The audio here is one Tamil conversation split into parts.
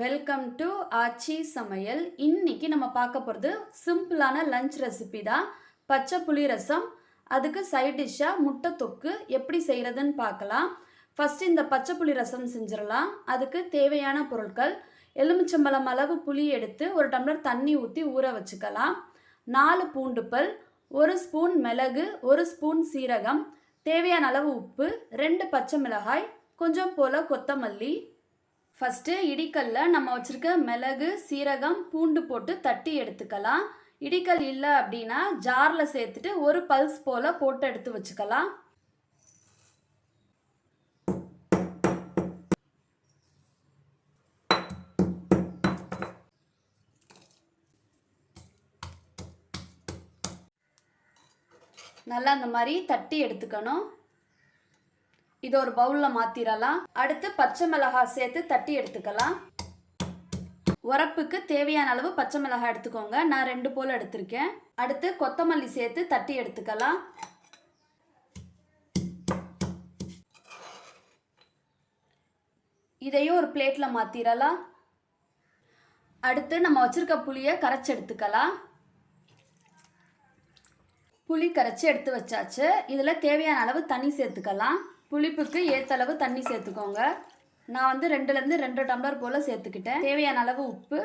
வெல்கம் டு ஆச்சி சமையல். இன்னைக்கு நம்ம பார்க்க போகிறது சிம்பிளான லஞ்ச் ரெசிபி தான். பச்சை புளி ரசம் அதுக்கு சைட் டிஷ்ஷாக முட்டை தொக்கு. எப்படி செய்கிறதுன்னு பார்க்கலாம். ஃபஸ்ட்டு இந்த பச்சை புளி ரசம் செஞ்சிடலாம். அதுக்கு தேவையான பொருட்கள் எலுமிச்சம்பழம் அளவு புளி எடுத்து ஒரு டம்ளர் தண்ணி ஊற்றி ஊற வச்சுக்கலாம். நாலு பூண்டு பல் ஒரு ஸ்பூன் மிளகு ஒரு ஸ்பூன் சீரகம் தேவையான அளவு உப்பு ரெண்டு பச்சை மிளகாய் கொஞ்சம் போல் கொத்தமல்லி ஃபஸ்ட்டு இடிக்கல்ல நம்ம வச்சுருக்க மிளகு சீரகம் பூண்டு போட்டு தட்டி எடுத்துக்கலாம். இடிக்கல் இல்லை அப்படின்னா ஜாரில் சேர்த்துட்டு ஒரு பல்ஸ் போல் போட்டு எடுத்து வச்சுக்கலாம். நல்லா அந்த மாதிரி தட்டி எடுத்துக்கணும். இது ஒரு பவுலில் மாற்றிடலாம் அடுத்து பச்சை மிளகாய் சேர்த்து தட்டி எடுத்துக்கலாம். உரப்புக்கு தேவையான அளவு பச்சை மிளகாய் எடுத்துக்கோங்க. நான் ரெண்டு போல் எடுத்திருக்கேன். அடுத்து கொத்தமல்லி சேர்த்து தட்டி எடுத்துக்கலாம். இதையும் ஒரு பிளேட்டில் மாற்றிடலாம் அடுத்து நம்ம வச்சுருக்க புளியை கரைச்சி எடுத்துக்கலாம். புளி கரைச்சி எடுத்து வச்சாச்சு. இதில் தேவையான அளவு தண்ணி சேர்த்துக்கலாம். புளிப்புக்கு ஏற்றளவு தண்ணி சேர்த்துக்கோங்க. நான் வந்து ரெண்டுலேருந்து ரெண்டு டம்ளர் போல் சேர்த்துக்கிட்டேன். தேவையான அளவு உப்பு.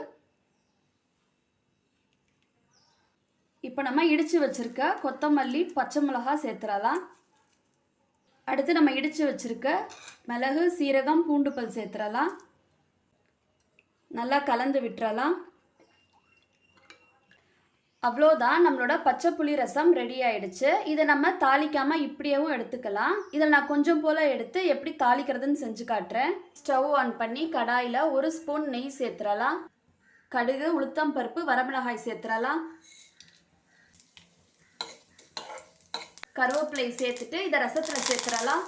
இப்போ நம்ம இடித்து வச்சுருக்க கொத்தமல்லி பச்சை மிளகா சேர்த்துடலாம். அடுத்து நம்ம இடித்து வச்சுருக்க மிளகு சீரகம் பூண்டுப்பல் சேர்த்துடலாம். நல்லா கலந்து விட்டுறலாம். அவ்வளோதான் நம்மளோட பச்சை புளி ரசம் ரெடி ஆயிடுச்சு. இதை நம்ம தாளிக்காமல் இப்படியேவும் எடுத்துக்கலாம். இதில் நான் கொஞ்சம் போல் எடுத்து எப்படி தாளிக்கிறதுன்னு செஞ்சு காட்டுறேன். ஸ்டவ் ஆன் பண்ணி கடாயில் ஒரு ஸ்பூன் நெய் சேர்த்துடலாம். கடுகு உளுத்தம் பருப்பு வரமிளகாய் சேர்த்துடலாம். கருவேப்பிலை சேர்த்துட்டு இதை ரசத்தில் சேர்த்துறலாம்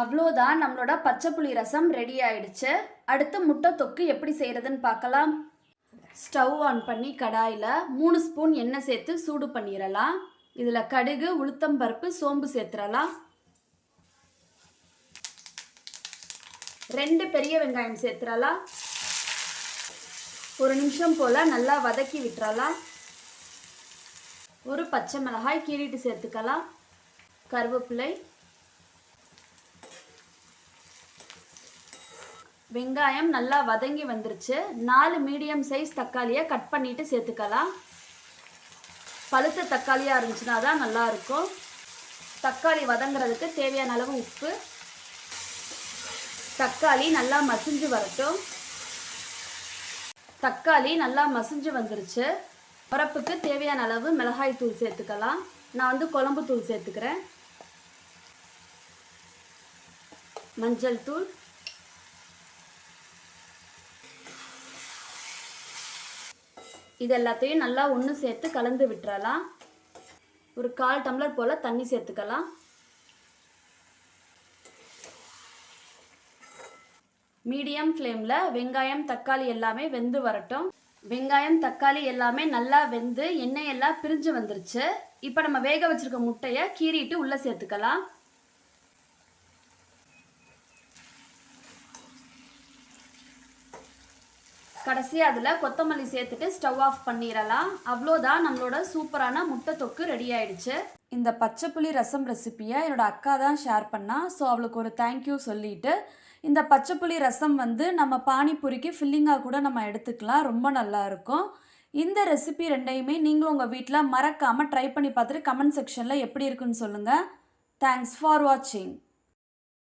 அவ்வளோதான் நம்மளோட பச்சை புளி ரசம் ரெடி ஆயிடுச்சு. அடுத்து முட்டை தொக்கு எப்படி செய்கிறதுன்னு பார்க்கலாம். ஸ்டவ் ஆன் பண்ணி கடாயில் மூணு ஸ்பூன் எண்ணெய் சேர்த்து சூடு பண்ணிடலாம் இதில் கடுகு உளுத்தம் பருப்பு சோம்பு சேர்த்துடலாம் ரெண்டு பெரிய வெங்காயம் சேர்த்துடலாம் ஒரு நிமிஷம் போல் நல்லா வதக்கி விட்டுறலாம் ஒரு பச்சை மிளகாய் கீறிட்டு சேர்த்துக்கலாம். கருவேப்பிலை வெங்காயம் நல்லா வதங்கி வந்துருச்சு. நாலு மீடியம் சைஸ் தக்காளியை கட் பண்ணிட்டு சேர்த்துக்கலாம். பழுத்த தக்காளியாக இருந்துச்சுன்னா தான் நல்லாயிருக்கும் தக்காளி வதங்குறதுக்கு தேவையான அளவு உப்பு. தக்காளி நல்லா மசிஞ்சு வரட்டும். தக்காளி நல்லா மசிஞ்சு வந்துருச்சு. பரப்புக்கு தேவையான அளவு மிளகாய் தூள் சேர்த்துக்கலாம். நான் வந்து குழம்பு தூள் சேர்த்துக்கிறேன். மஞ்சள் தூள். இது எல்லாத்தையும் நல்லா ஒன்று சேர்த்து கலந்து விட்டுறலாம். ஒரு கால் டம்ளர் போல் தண்ணி சேர்த்துக்கலாம். மீடியம் ஃப்ளேமில் வெங்காயம் தக்காளி எல்லாமே வெந்து வரட்டும். வெங்காயம் தக்காளி எல்லாமே நல்லா வெந்து எண்ணெய் எல்லாம் பிரிஞ்சு வந்துருச்சு. இப்போ நம்ம வேக வச்சுருக்க முட்டையை கீறிட்டு உள்ளே சேர்த்துக்கலாம். கடைசியாக அதில் கொத்தமல்லி சேர்த்துட்டு ஸ்டவ் ஆஃப் பண்ணிடலாம். அவ்வளோதான் நம்மளோட சூப்பரான முட்டை தொக்கு ரெடி ஆயிடுச்சு. இந்த பச்சை புளி ரசம் ரெசிப்பியை என்னோட அக்கா தான் ஷேர் பண்ணா. ஸோ அவளுக்கு ஒரு தேங்க்யூ சொல்லிட்டு இந்த பச்சை புளி ரசம் வந்து நம்ம பானிபூரிக்கு ஃபில்லிங்காக கூட நம்ம எடுத்துக்கலாம். ரொம்ப நல்லா இருக்கும். இந்த ரெசிபி ரெண்டையுமே நீங்களும் உங்கள் வீட்டில் மறக்காமல் ட்ரை பண்ணி பார்த்துட்டு கமெண்ட் செக்ஷனில் எப்படி இருக்குன்னு சொல்லுங்கள் தேங்க்ஸ் ஃபார் வாட்சிங்